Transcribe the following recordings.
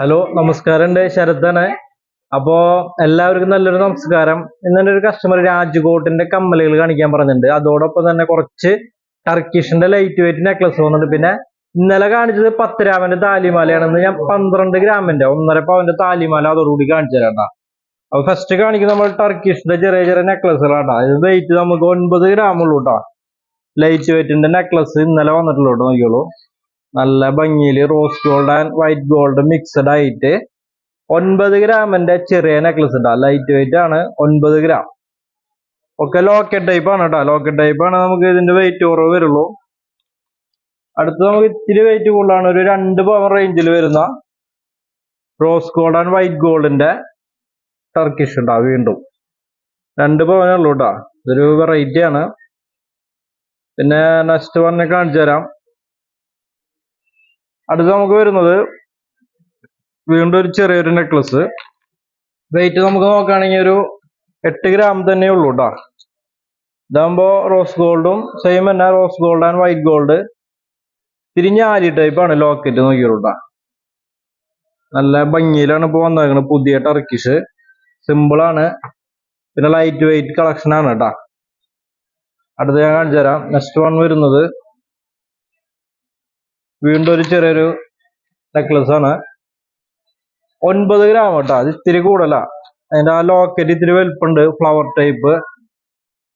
Hello നമസ്കാരം ഉണ്ട് ശരത്താണ്. അപ്പോ എല്ലാവർക്കും നല്ലൊരു നമസ്കാരം. ഇന്നെ ഒരു കസ്റ്റമർ രാജ്കോട്ടിന്റെ കമ്മലുകൾ കാണിക്കാൻ പറഞ്ഞിട്ടുണ്ട്. അതോടൊപ്പം തന്നെ കുറച്ച് ടർക്കിഷിന്റെ ലൈറ്റ് വെയിറ്റ് നെക്ലസ് വന്നിട്ടുണ്ട്. പിന്നെ ഇന്നലെ കാണിച്ചത് പത്ത് ഗ്രാമിന്റെ താലിമാലയാണെന്ന് ഞാൻ പന്ത്രണ്ട് ഗ്രാമിന്റെ ഒന്നര പവന്റെ താലിമാല അതോടുകൂടി കാണിച്ചു തരാം അപ്പൊ ഫസ്റ്റ് കാണിക്കുന്ന നമ്മൾ ടർക്കിഷിന്റെ ചെറിയ ചെറിയ നെക്ലസുകളാട്ടാ ഇത് വെയിറ്റ് നമുക്ക് ഒൻപത് ഗ്രാം ഉള്ളൂ കേട്ടോ ലൈറ്റ് വെയിറ്റിന്റെ നെക്ലസ് ഇന്നലെ വന്നിട്ടുള്ളൂ കേട്ടോ നോക്കിയോളൂ നല്ല ഭംഗിയിൽ rose gold and white gold mixed ആയിട്ട് ഒൻപത് ഗ്രാമിന്റെ ചെറിയ നെക്ലസ് ഉണ്ടാ ലൈറ്റ് വെയിറ്റ് ആണ് ഒൻപത് ഗ്രാം ഒക്കെ ലോക്കറ്റ് ടൈപ്പ് ആണ് കേട്ടോ ലോക്കറ്റ് ടൈപ്പ് ആണ് നമുക്ക് ഇതിന്റെ വെയിറ്റ് കുറവ് വരുള്ളൂ. അടുത്ത് നമുക്ക് ഇത്തിരി വെയിറ്റ് കൂടുതലാണ്. ഒരു രണ്ട് പവൻ റേഞ്ചിൽ വരുന്ന റോസ് ഗോൾഡ് ആൻഡ് വൈറ്റ് ഗോൾഡിന്റെ ടർക്കിഷ് ഉണ്ടാ വീണ്ടും. രണ്ട് പവനേ ഉള്ളൂ കേട്ടോ ഇതൊരു വെറൈറ്റി ആണ്. പിന്നെ നെക്സ്റ്റ് വന്നെ കാണിച്ചു തരാം അടുത്ത് നമുക്ക് വരുന്നത് വീണ്ടും ഒരു ചെറിയൊരു നെക്ലസ് വെയിറ്റ് നമുക്ക് നോക്കുകയാണെങ്കിൽ ഒരു എട്ട് ഗ്രാം തന്നെ ഉള്ളൂ കേട്ടോ ഇതാകുമ്പോ റോസ് ഗോൾഡും സെയിം തന്നെ rose gold and white gold തിരിഞ്ഞാലി type ആണ് ലോക്കറ്റ് നോക്കിയുള്ളൂ. നല്ല ഭംഗിയിലാണ് ഇപ്പൊ വന്നേക്കുന്നത് പുതിയ ടർക്കിഷ് സിമ്പിൾ ആണ്. പിന്നെ ലൈറ്റ് വെയിറ്റ് കളക്ഷൻ ആണ് കേട്ടാ അടുത്ത് ഞാൻ കാണിച്ചു തരാം നെക്സ്റ്റ് വൺ വരുന്നത് വീണ്ടും ഒരു ചെറിയൊരു നെക്ലസ് ആണ്. ഒൻപത് ഗ്രാം കേട്ടോ അത് ഇത്തിരി കൂടല അതിന്റെ ആ ലോക്കറ്റ് ഇത്തിരി വലുപ്പുണ്ട് ഫ്ലവർ ടൈപ്പ്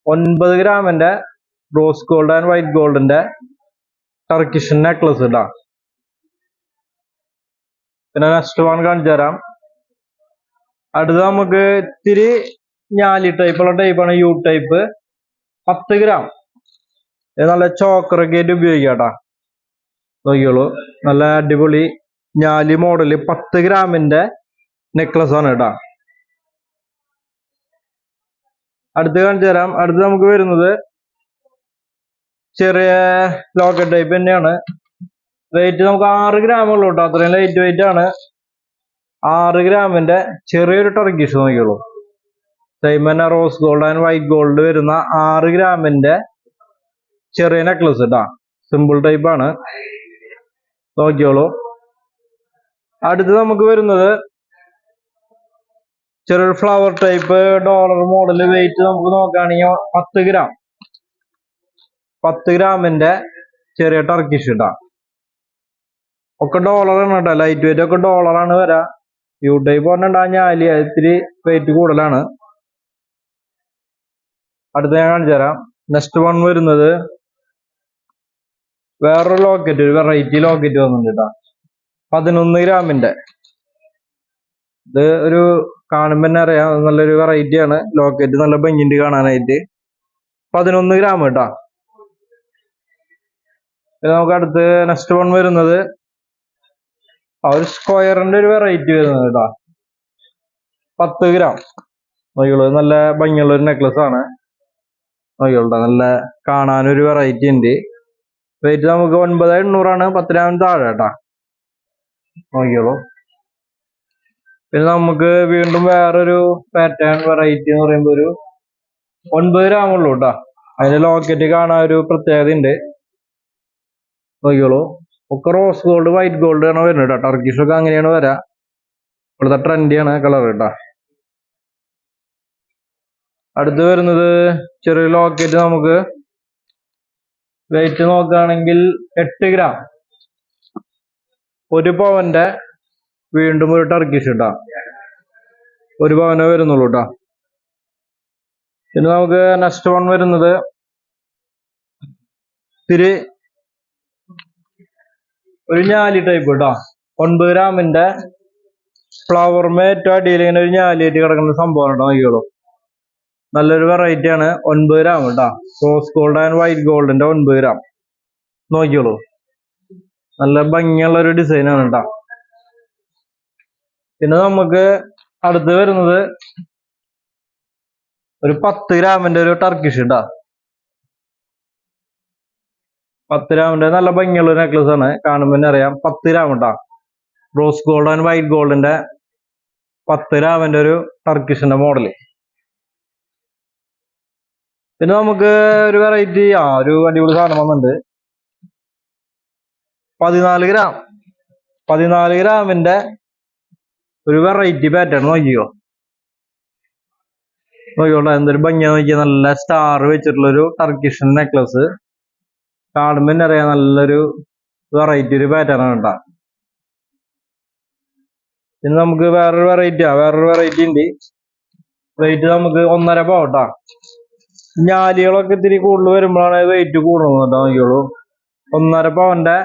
ഒൻപത് ഗ്രാമിന്റെ റോസ് ഗോൾഡ് ആൻഡ് വൈറ്റ് ഗോൾഡിന്റെ ടർക്കിഷൻ നെക്ലസ് ഇടാ. പിന്നെ നെക്സ്റ്റ് വൺ കാണിച്ചു തരാം. അടുത്ത നമുക്ക് ഇത്തിരി ഞാലി ടൈപ്പുള്ള ടൈപ്പാണ് യു ടൈപ്പ് പത്ത് ഗ്രാം ഇത് നല്ല ചോക്കറൊക്കെ ആയിട്ട് ഉപയോഗിക്കാം കേട്ടാ നോക്കിയോളൂ നല്ല അടിപൊളി ഞാലി മോഡൽ പത്ത് ഗ്രാമിന്റെ നെക്ലസ് ആണ് കേട്ടോ. അടുത്ത് കാണിച്ചു തരാം. അടുത്ത് നമുക്ക് വരുന്നത് ചെറിയ ലോക്കറ്റ് ടൈപ്പ് തന്നെയാണ്. വെയിറ്റ് നമുക്ക് ആറ് ഗ്രാം ഉള്ളൂ കേട്ടോ. അത്രയും ലൈറ്റ് വെയിറ്റ് ആണ്. ആറ് ഗ്രാമിന്റെ ചെറിയൊരു ടർക്കിഷ് നോക്കിയോളൂ സൈമന rose gold and white gold വരുന്ന ആറ് ഗ്രാമിന്റെ ചെറിയ നെക്ലസ് കേട്ടാ. സിമ്പിൾ ടൈപ്പ് ആണ്. നോക്കിയോളൂ അടുത്ത് നമുക്ക് വരുന്നത് ചെറിയൊരു flower type dollar model weight നമുക്ക് നോക്കുകയാണെങ്കിൽ പത്ത് ഗ്രാം പത്ത് ഗ്രാമിന്റെ ചെറിയ ടർക്കിഷ് ഇട്ടാ ഒക്കെ ആണ് കേട്ടോ. ലൈറ്റ് വെയിറ്റ് ഒക്കെ ഡോളറാണ് വരാ. യു ടൈപ്പ് പറഞ്ഞിട്ടാ ഞാലി ഇത്തിരി വെയിറ്റ് കൂടുതലാണ്. അടുത്ത് ഞാൻ കാണിച്ചു തരാം നെക്സ്റ്റ് വൺ വരുന്നത് വേറൊരു ലോക്കറ്റ് ഒരു വെറൈറ്റി ലോക്കറ്റ് വന്നിട്ടുണ്ട് പതിനൊന്ന് ഗ്രാമിന്റെ. ഇത് ഒരു കാണുമ്പോ തന്നെ അറിയാം നല്ലൊരു വെറൈറ്റി ആണ്. ലോക്കറ്റ് നല്ല ഭംഗിയുണ്ട് കാണാനായിട്ട്. പതിനൊന്ന് ഗ്രാം കേട്ടോ പിന്നെ നമുക്ക് അടുത്ത് നെക്സ്റ്റ് വൺ വരുന്നത്. ആ ഒരു സ്ക്വയറിന്റെ ഒരു വെറൈറ്റി വരുന്നത് കേട്ടോ പത്ത് ഗ്രാം നോക്കിയോളൂ ഇത് നല്ല ഭംഗിയുള്ള ഒരു നെക്ലസ് ആണ്. നോയുള്ള. നല്ല കാണാനൊരു വെറൈറ്റി ഉണ്ട്. വെയിറ്റ് നമുക്ക് ഒൻപത് എണ്ണൂറാണ്. പത്തിനായിരം താഴെ കേട്ടാ. നോക്കിയോളൂ പിന്നെ നമുക്ക് വീണ്ടും വേറൊരു പാറ്റേൺ വെറൈറ്റി എന്ന് പറയുമ്പോൾ ഒരു ഒൻപത് ഗ്രാം ഉള്ളൂ കേട്ടാ. അതിന്റെ ലോക്കറ്റ് കാണാൻ ഒരു പ്രത്യേകത ഉണ്ട് നോക്കിയോളൂ ഒക്കെ റോസ് ഗോൾഡ് വൈറ്റ് ഗോൾഡ് ആണ് വരുന്നത് കേട്ടോ. ടർക്കിഷ് ഒക്കെ അങ്ങനെയാണ് വരാ. ഇപ്പോഴത്തെ ട്രെൻഡിയാണ് കളർ കേട്ടാ. അടുത്ത് വരുന്നത് ചെറിയ ലോക്കറ്റ് നമുക്ക് വെയിറ്റ് നോക്കുകയാണെങ്കിൽ എട്ട് ഗ്രാം ഒരു പവന്റെ വീണ്ടും ഒരു ടർക്കിഷ് കേട്ടാ ഒരു പവനെ വരുന്നുള്ളൂ കേട്ടോ പിന്നെ നമുക്ക് നെക്സ്റ്റ് വൺ വരുന്നത് ഇത്തിരി ഒരു ഞാലി ടൈപ്പ് കേട്ടോ ഒൻപത് ഗ്രാമിന്റെ ഫ്ലവർ ഏറ്റവും അടിയിൽ ഇങ്ങനെ ഒരു ഞാലിയായിട്ട് കിടക്കുന്ന സംഭവം കേട്ടോ നോക്കിയോളൂ നല്ലൊരു വെറൈറ്റി ആണ്. ഒൻപത് ഗ്രാം കേട്ടോ. റോസ് ഗോൾഡ് ആൻഡ് വൈറ്റ് ഗോൾഡിന്റെ ഒൻപത് ഗ്രാം നോക്കിയോളൂ നല്ല ഭംഗിയുള്ള ഒരു ഡിസൈൻ ആണ് കേട്ടോ. പിന്നെ നമുക്ക് അടുത്ത് വരുന്നത് ഒരു പത്ത് ഗ്രാമിന്റെ ഒരു ടർക്കിഷ് ഉണ്ടാ പത്ത് ഗ്രാമിന്റെ നല്ല ഭംഗിയുള്ള നെക്ലസ് ആണ്. കാണുമ്പോൾ തന്നെ അറിയാം. പത്ത് ഗ്രാം ഉണ്ടാ റോസ് ഗോൾഡ് ആൻഡ് വൈറ്റ് ഗോൾഡിന്റെ പത്ത് ഗ്രാമിന്റെ ഒരു ടർക്കിഷിന്റെ മോഡൽ പിന്നെ നമുക്ക് ഒരു വെറൈറ്റി ആ ഒരു അടിപൊളി സാധനം വന്നിട്ടുണ്ട്. പതിനാല് ഗ്രാം പതിനാല് ഗ്രാമിന്റെ ഒരു വെറൈറ്റി പാറ്റേൺ നോക്കിയോ നോക്കിയോട്ടെ എന്തൊരു ഭംഗിയാ നോക്കിയ. നല്ല സ്റ്റാർ വെച്ചിട്ടുള്ള ഒരു ടർക്കിഷൻ നെക്ലസ് കാണുമ്പോൾ തന്നെ അറിയാം നല്ലൊരു വെറൈറ്റി ഒരു പാറ്റേൺ ആണ് കേട്ടോ. പിന്നെ നമുക്ക് വേറൊരു വെറൈറ്റിയാ വേറൊരു വെറൈറ്റി ഉണ്ട്. റേറ്റ് നമുക്ക് ഒന്നര പോട്ടാ ഞാലികളൊക്കെ ഇത്തിരി കൂടുതൽ വരുമ്പോഴാണ് വെയിറ്റ് കൂടുന്നത് കേട്ടോ നോക്കിയോളൂ ഒന്നര പവന്റെ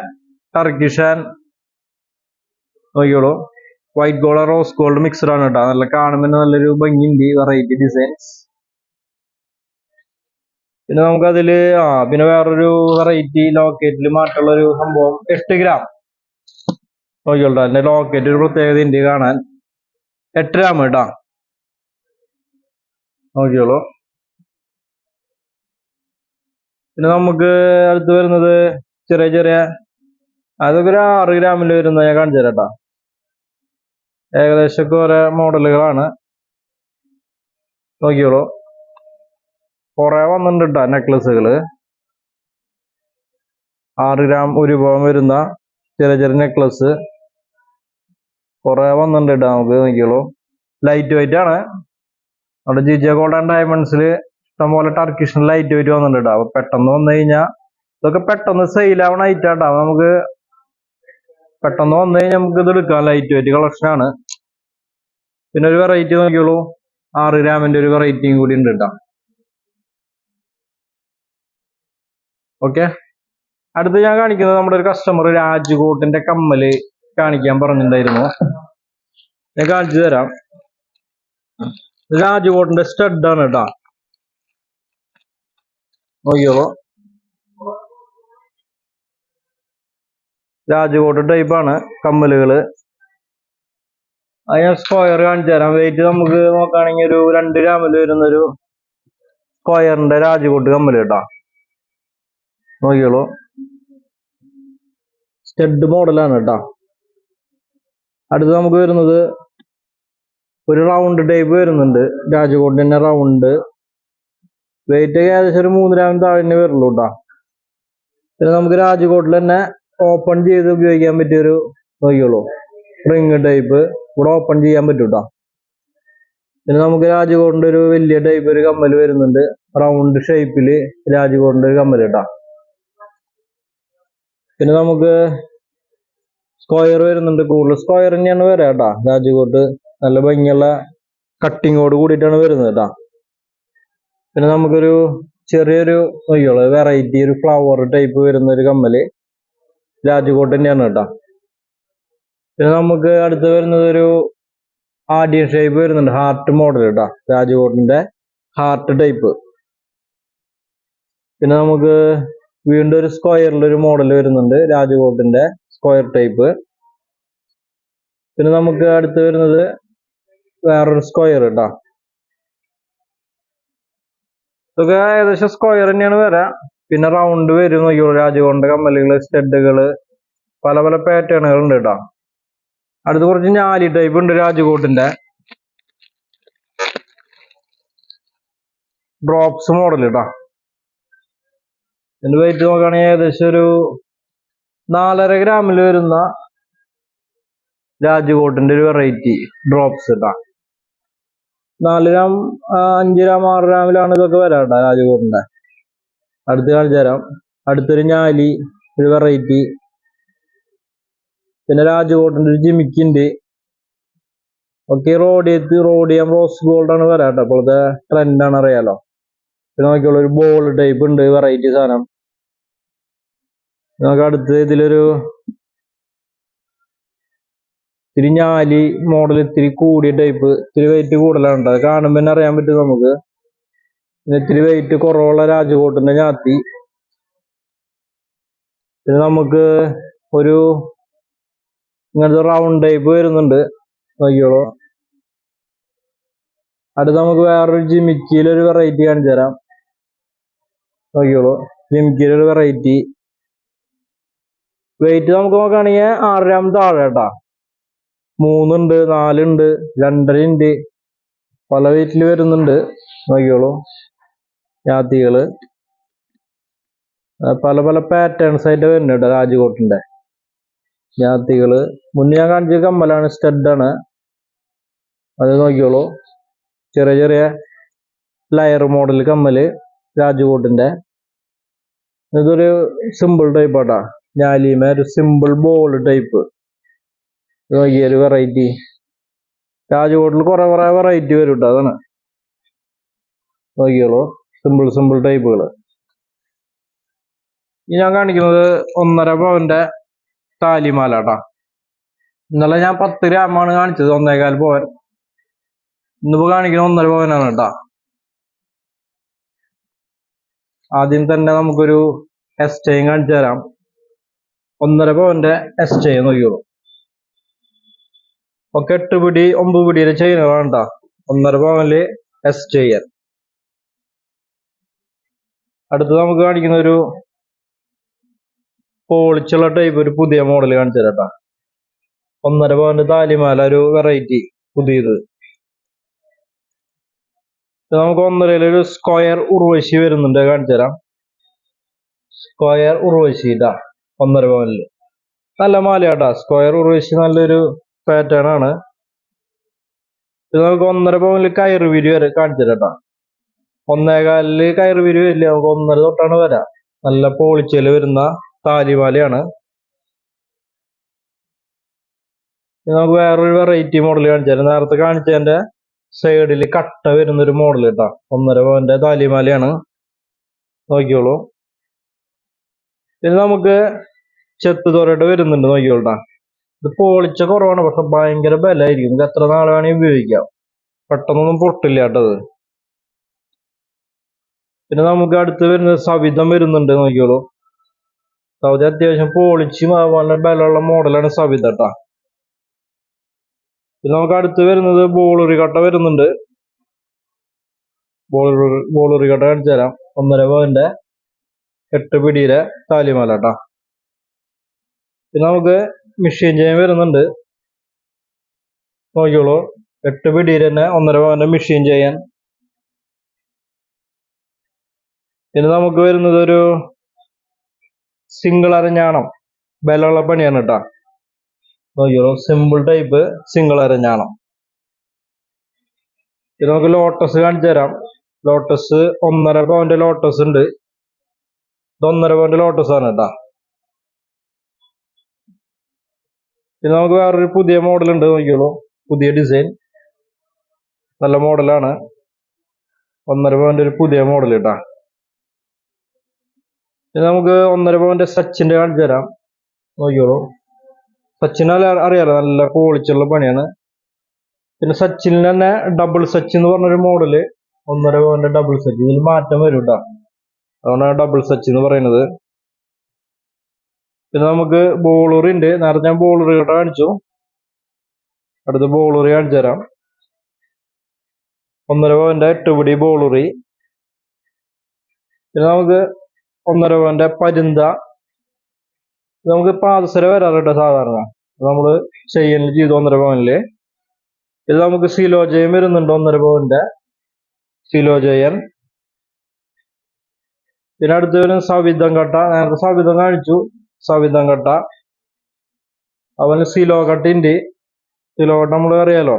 ടർക്കിഷൻ നോക്കിയോളൂ white gold rose gold mixed ആണ് കേട്ടോ. നല്ല കാണുമ്പോൾ നല്ലൊരു ഭംഗിയുണ്ട് വെറൈറ്റി ഡിസൈൻസ് പിന്നെ നമുക്ക് അതിൽ ആ പിന്നെ വേറൊരു വെറൈറ്റി ലോക്കറ്റിൽ മാറ്റുള്ള ഒരു സംഭവം എട്ട് ഗ്രാം നോക്കിയോളൂ അതിന്റെ ലോക്കറ്റ് ഒരു പ്രത്യേകത ഉണ്ട് കാണാൻ. എട്ട് ഗ്രാം കേട്ടോ നോക്കിയോളൂ പിന്നെ നമുക്ക് അടുത്ത് വരുന്നത് ചെറിയ ചെറിയ അതൊക്കെ ഒരു ആറ് ഗ്രാമിൽ വരുന്ന ഞാൻ കാണിച്ചു തരാം ഏകദേശം ഓരോ മോഡലുകളാണ്. നോക്കിയോളൂ. കുറേ വന്നിട്ടുണ്ട് കേട്ടോ നെക്ലസുകൾ ആറ് ഗ്രാം ഒരു പവൻ വരുന്ന ചെറിയ ചെറിയ നെക്ലസ് കുറേ വന്നിട്ടുണ്ട് നമുക്ക് നോക്കിയോളൂ. ലൈറ്റ് വെയിറ്റ് ആണ്. നമ്മുടെ ജിജ ഗോൾഡ് ആൻഡ് ഡയമണ്ട്സിൽ ഇഷ്ടംപോലെ ടർക്കിഷ് ലൈറ്റ് വെയിറ്റ് വന്നിട്ടുണ്ട്. അപ്പൊ പെട്ടെന്ന് വന്നു കഴിഞ്ഞാൽ ഇതൊക്കെ പെട്ടെന്ന് സെയിൽ ആവണ ഐറ്റം കേട്ടോ അപ്പൊ നമുക്ക് പെട്ടെന്ന് വന്നു കഴിഞ്ഞാൽ നമുക്ക് ഇത് എടുക്കാം. ലൈറ്റ് വെയിറ്റ് കളക്ഷൻ ആണ്. പിന്നെ ഒരു വെറൈറ്റി നോക്കിയോളൂ. ആറ് ഗ്രാമിന്റെ ഒരു വെറൈറ്റിയും കൂടി ഉണ്ട് കേട്ടോ ഓക്കെ അടുത്ത് ഞാൻ കാണിക്കുന്നത് നമ്മുടെ ഒരു കസ്റ്റമർ രാജ്കോട്ടിന്റെ കമ്മൽ കാണിക്കാൻ പറഞ്ഞിട്ടുണ്ടായിരുന്നു. ഞാൻ കാണിച്ചു തരാം. രാജ്കോട്ടിന്റെ സ്റ്റഡ് ആണ് കേട്ടോ നോക്കിയോളൂ രാജ്കോട്ട് ടൈപ്പ് ആണ് കമ്മലുകൾ. അതിന് സ്ക്വയർ കാണിച്ചു തരാം. വെയിറ്റ് നമുക്ക് നോക്കുകയാണെങ്കിൽ ഒരു രണ്ട് ഗ്രാമിൽ വരുന്ന ഒരു സ്ക്വയറിന്റെ രാജ്കോട്ട് കമ്മൽ കേട്ടോ. നോക്കിയോളൂ സ്റ്റെഡ് മോഡലാണ് കേട്ടോ. അടുത്ത് നമുക്ക് വരുന്നത് ഒരു റൗണ്ട് ടൈപ്പ് വരുന്നുണ്ട്. രാജകോട്ടിന്റെ റൗണ്ട് വെയിറ്റ് ഒക്കെ ഏകദേശം ഒരു മൂന്ന് ഗ്രാമിന് താഴെ വരുള്ളൂ കേട്ടോ പിന്നെ നമുക്ക് രാജ്കോട്ടിൽ തന്നെ ഓപ്പൺ ചെയ്ത് ഉപയോഗിക്കാൻ പറ്റിയ ഒരു നോക്കിയുള്ളൂ റിങ് ടൈപ്പ് ഇവിടെ ഓപ്പൺ ചെയ്യാൻ പറ്റും കേട്ടോ പിന്നെ നമുക്ക് രാജ്കോട്ടിന്റെ ഒരു വലിയ ടൈപ്പ് ഒരു കമ്മൽ വരുന്നുണ്ട്. റൗണ്ട് ഷേപ്പിൽ രാജ്കോട്ടിന്റെ ഒരു കമ്മൽ കേട്ടോ പിന്നെ നമുക്ക് സ്ക്വയർ വരുന്നുണ്ട് കൂടുതൽ. സ്ക്വയർ തന്നെയാണ് വരാം കേട്ടോ രാജ്കോട്ട് നല്ല ഭംഗിയുള്ള കട്ടിങ്ങോട് കൂടിയിട്ടാണ് വരുന്നത് കേട്ടോ പിന്നെ നമുക്കൊരു ചെറിയൊരു നോക്കിയോളൂ വെറൈറ്റി ഒരു ഫ്ലവർ ടൈപ്പ് വരുന്ന ഒരു കമ്മൽ രാജ്കോട്ട് തന്നെയാണ് കേട്ടോ. പിന്നെ നമുക്ക് അടുത്ത് വരുന്നത് ഒരു ആഡിയൻ ഷേപ്പ് വരുന്നുണ്ട് ഹാർട്ട് മോഡൽ കേട്ടോ രാജ്കോട്ടിന്റെ ഹാർട്ട് ടൈപ്പ് പിന്നെ നമുക്ക് വീണ്ടും ഒരു സ്ക്വയറിൽ ഒരു മോഡൽ വരുന്നുണ്ട് രാജ്കോട്ടിന്റെ സ്ക്വയർ ടൈപ്പ് പിന്നെ നമുക്ക് അടുത്ത് വരുന്നത് വേറൊരു സ്ക്വയർ കേട്ടോ. ഇതൊക്കെ ഏകദേശം സ്ക്വയർ തന്നെയാണ് വരാ. പിന്നെ റൗണ്ട് വരും നോക്കിയോളൂ രാജകോണ്ട കമ്മലുകൾ സ്റ്റഡുകൾ പല പല പാറ്റേണുകൾ ഉണ്ട് കേട്ടോ അടുത്ത് കുറച്ച് ഞാലി ടൈപ്പ് ഉണ്ട് രാജകോട്ടിന്റെ. ഡ്രോപ്സ് മോഡൽ കേട്ടോ ഇതിന്റെ വെയിറ്റ് നോക്കുകയാണെങ്കിൽ ഏകദേശം ഒരു നാലര ഗ്രാമിൽ വരുന്ന രാജകോട്ടിന്റെ ഒരു വെറൈറ്റി ഡ്രോപ്സ് കേട്ടോ നാല് ഗ്രാം അഞ്ച് ഇതൊക്കെ വരാട്ട കേട്ടോ രാജകോട്ടിന്റെ അടുത്ത് കാണിച്ചു തരാം. അടുത്തൊരു ഞാലി ഒരു വെറൈറ്റി പിന്നെ രാജകോട്ടിന്റെ ഒരു ജിമിക്കുണ്ട്. ഒക്കെ റോഡിയത്ത് റോഡിയം റോസ് ഗോൾഡ് ആണ് വരാം കേട്ടോ ഇപ്പോഴത്തെ ട്രെൻഡ് ആണ് അറിയാലോ. പിന്നെ നോക്കിയുള്ള ഒരു ബോൾ ടൈപ്പ് ഉണ്ട് വെറൈറ്റി സാധനം. നമുക്ക് അടുത്ത് ഇതിലൊരു ഇത്തിരി ഞാലി മോഡൽ ഇത്തിരി കൂടിയ ടൈപ്പ് ഇത്തിരി വെയിറ്റ് കൂടുതലാണ്. അത് കാണുമ്പോൾ തന്നെ അറിയാൻ പറ്റും നമുക്ക്. പിന്നെ ഇത്തിരി വെയിറ്റ് കുറവുള്ള രാജകോട്ടിന്റെ ഞാത്തി പിന്നെ നമുക്ക് ഒരു ഇങ്ങനത്തെ റൗണ്ട് ടൈപ്പ് വരുന്നുണ്ട്. നോക്കിയോളൂ അടുത്ത് നമുക്ക് വേറൊരു ജിമിക്കിയിലൊരു വെറൈറ്റി കാണിച്ചു തരാം. നോക്കിയോളൂ ജിമിക്കിയിലൊരു വെറൈറ്റി വെയിറ്റ് നമുക്ക് നോക്കുകയാണെങ്കിൽ ആറ് ഗ്രാം താഴെ കേട്ടാ മൂന്നുണ്ട് നാലുണ്ട് രണ്ടരയുണ്ട്. പല വെയിറ്റിൽ വരുന്നുണ്ട്. നോക്കിയോളൂ ജാതികൾ. പല പല പാറ്റേൺസ് ആയിട്ട് വരുന്നുണ്ട് കേട്ടോ രാജ്കോട്ടിന്റെ. ജാതികൾ. മുന്നേ ഞാൻ കാണിച്ച കമ്മലാണ് സ്റ്റഡ് ആണ്. അത് നോക്കിയോളൂ ചെറിയ ചെറിയ ലയർ മോഡൽ കമ്മൽ രാജ്കോട്ടിന്റെ. ഇതൊരു സിമ്പിൾ ടൈപ്പ് ആട്ടാ. ഞാലിമ ഒരു സിമ്പിൾ ബോൾ ടൈപ്പ് നോക്കിയ ഒരു വെറൈറ്റി രാജകോട്ടിൽ കുറെ കുറെ വെറൈറ്റി വരും കേട്ടോ അതാണ് നോക്കിയോളൂ സിമ്പിൾ സിമ്പിൾ ടൈപ്പുകൾ ഇനി ഞാൻ കാണിക്കുന്നത് ഒന്നര പവന്റെ താലിമാല കേട്ടാ ഇന്നലെ ഞാൻ പത്ത് ഗ്രാമാണ് കാണിച്ചത് ഒന്നേകാൽ പവൻ. ഇന്നിപ്പോ കാണിക്കുന്നത് ഒന്നര പവനാണ് കേട്ടാ ആദ്യം തന്നെ നമുക്കൊരു എസ്റ്റേയും കാണിച്ചു തരാം ഒന്നര പവന്റെ എസ്റ്റേ നോക്കിയോളൂ ഒക്കെ എട്ട് പിടി ഒമ്പത് പിടിയുടെ ചെയിനുകളാണ് വേണ്ട ഒന്നര പവനിൽ എസ് ചെയ്യൽ അടുത്ത് നമുക്ക് കാണിക്കുന്ന ഒരു പോളിച്ചുള്ള ടൈപ്പ് ഒരു പുതിയ മോഡൽ കാണിച്ചു തരട്ടാ ട്ടാ. ഒന്നര പവന്റെ താലിമാല ഒരു വെറൈറ്റി പുതിയത്. നമുക്ക് ഒന്നരയിൽ ഒരു സ്ക്വയർ ഉർവശി വരുന്നുണ്ട് കാണിച്ചു തരാം. സ്ക്വയർ ഉർവശി ഇതാ ഒന്നര പവനിൽ. നല്ല മാലയാട്ടാ സ്ക്വയർ ഉർവശി നല്ലൊരു പാറ്റേൺ ആണ്. ഇത് നമുക്ക് ഒന്നര പോയിന്റ് കയറ് വിരി വരെ കാണിച്ചു തരാം ട്ടാ. ഒന്നേകാലിൽ കയറ് വിരി വരില്ല. നമുക്ക് ഒന്നര തൊട്ടാണ് വരാ. നല്ല പോളിച്ചൽ വരുന്ന താലിമാലയാണ് നമുക്ക് വേറൊരു വെറൈറ്റി മോഡൽ കാണിച്ചു തരാം നേരത്തെ കാണിച്ചതിന്റെ സൈഡിൽ കട്ട വരുന്ന ഒരു മോഡൽ കേട്ടോ ഒന്നര പവന്റെ താലിമാലയാണ് നോക്കിയോളൂ ഇത് നമുക്ക് ചെത്ത് തൊരട്ട് വരുന്നുണ്ട്. നോക്കിയോളൂട്ടാ ഇത് പോളിച്ച കുറവാണ് പക്ഷെ ഭയങ്കര ബലമായിരിക്കും. ഇത് എത്ര നാൾ വേണമെങ്കിൽ ഉപയോഗിക്കാം. പെട്ടെന്നൊന്നും പൊട്ടില്ല കേട്ടത് പിന്നെ നമുക്ക് അടുത്ത് വരുന്നത് സവിധം വരുന്നുണ്ട് നോക്കിയോളൂ സൗദി അത്യാവശ്യം പോളിച്ച് വളരെ ബലമുള്ള മോഡലാണ് സവിത കേട്ടാ പിന്നെ നമുക്ക് അടുത്ത് വരുന്നത് ബോളുറി കട്ട വരുന്നുണ്ട്. ബോളുറി കട്ട കാണിച്ചു തരാം. ഒന്നര പവന്റെ എട്ട് പിടിയിലെ താലിമാല കേട്ടാ പിന്നെ നമുക്ക് മെഷീൻ ചെയ്യാൻ വരുന്നുണ്ട്. നോക്കിയോളൂ എട്ട് പിടിയിൽ തന്നെ ഒന്നര പവന്റെ മെഷീൻ ചെയ്യാൻ പിന്നെ നമുക്ക് വരുന്നത് ഒരു സിംഗിൾ അരഞ്ഞാണം. ബലമുള്ള പണിയാണ് കേട്ടാ നോക്കിയോളൂ സിമ്പിൾ ടൈപ്പ് സിംഗിൾ അരഞ്ഞാണം. ഇത് നമുക്ക് ലോട്ടസ് കാണിച്ചു തരാം. ലോട്ടസ് ഒന്നര പവന്റെ ലോട്ടസ് ഉണ്ട്. ഇത് ഒന്നര പവന്റെ ലോട്ടസ് ആണ് കേട്ടാ പിന്നെ നമുക്ക് വേറൊരു പുതിയ മോഡൽ ഉണ്ട് നോക്കിയോളൂ പുതിയ ഡിസൈൻ നല്ല മോഡലാണ് ഒന്നര പവന്റെ ഒരു പുതിയ മോഡൽ കേട്ടാ. ഇത് നമുക്ക് ഒന്നര പവന്റെ സച്ചിന്റെ കാണിച്ചു തരാം. നോക്കിയോളൂ അല്ല- അറിയാലോ നല്ല ക്വാളിറ്റിയുള്ള പണിയാണ്. പിന്നെ സച്ചിനിൽ തന്നെ ഡബിൾ സച്ച് എന്ന് പറഞ്ഞൊരു മോഡൽ ഒന്നര പവന്റെ ഡബിൾ സച്ച്. ഇതിൽ മാറ്റം വരും കേട്ടോ. അതുകൊണ്ടാണ് ഡബിൾ സച്ച് എന്ന് പറയുന്നത്. പിന്നെ നമുക്ക് ബോളറി ഉണ്ട്. നേരത്തെ ഞാൻ ബോളറി കേട്ടോ കാണിച്ചു. അടുത്ത് ബോളറി കാണിച്ചു തരാം. ഒന്നര പവന്റെ എട്ടുപിടി ബോളറി പിന്നെ നമുക്ക് ഒന്നര പവന്റെ പരുന്ത. നമുക്ക് പാദസര വരാറ് കേട്ടോ സാധാരണ. നമ്മൾ ചെയ്യൽ ചെയ്തു ഒന്നര പവനിൽ ഇത് നമുക്ക് സിലോജയം വരുന്നുണ്ട് ഒന്നര പവന്റെ സിലോജയൻ പിന്നെ അടുത്ത് വരും സവിധം കട്ട. നേരത്തെ സവിധം കാണിച്ചു. സവിധം കട്ട. അവന് സിലോ കട്ടിന്റെ സിലോ കട്ട നമ്മൾ അറിയാലോ.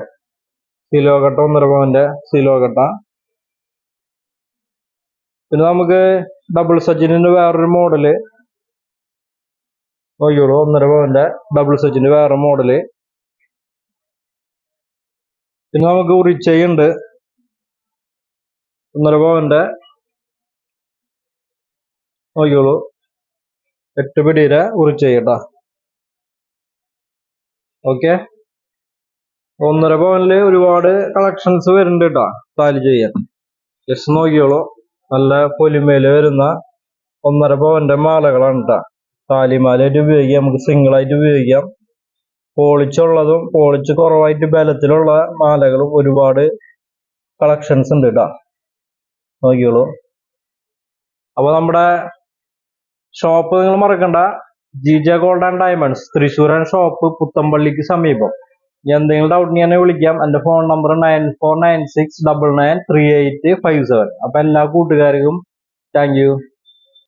സിലോ കട്ട ഒന്നര പവന്റെ സിലോ കട്ട. പിന്നെ നമുക്ക് ഡബിൾ സച്ചിനിന്റെ വേറൊരു മോഡൽ നോക്കിയോളൂ ഒന്നര പവന്റെ ഡബിൾ സച്ചിന്റെ വേറെ മോഡൽ പിന്നെ നമുക്ക് ഉറിച്ചയുണ്ട് ഒന്നര പവന്റെ. നോക്കിയോളൂ എട്ട് പിടിയുടെ ഉറിച്ചയ്യട്ടാ ഓക്കെ? ഒന്നര പവനിൽ ഒരുപാട് കളക്ഷൻസ് വരുന്നുണ്ട് കേട്ടാ താലി ചെയ്യാൻ. ജസ്റ്റ് നോക്കിയോളൂ. നല്ല പൊലിമയിൽ വരുന്ന ഒന്നര പവന്റെ മാലകളാണ് കേട്ടോ താലിമാലയായിട്ട് ഉപയോഗിക്കാം. നമുക്ക് സിംഗിൾ ആയിട്ട് ഉപയോഗിക്കാം. പോളിച്ചുള്ളതും പോളിച്ച് കുറവായിട്ട് ബലത്തിലുള്ള മാലകളും ഒരുപാട് കളക്ഷൻസ് ഉണ്ട് കേട്ടോ നോക്കിയോളൂ. അപ്പൊ നമ്മുടെ ഷോപ്പ് നിങ്ങൾ മറക്കണ്ട. Jija gold and diamonds Thrissur and shop പുത്തമ്പള്ളിക്ക് സമീപം. എന്തെങ്കിലും ഡൗട്ട് ഞാൻ വിളിക്കാം. എന്റെ phone number nine four nine six double nine three eight five seven അപ്പൊ എല്ലാ കൂട്ടുകാർക്കും താങ്ക്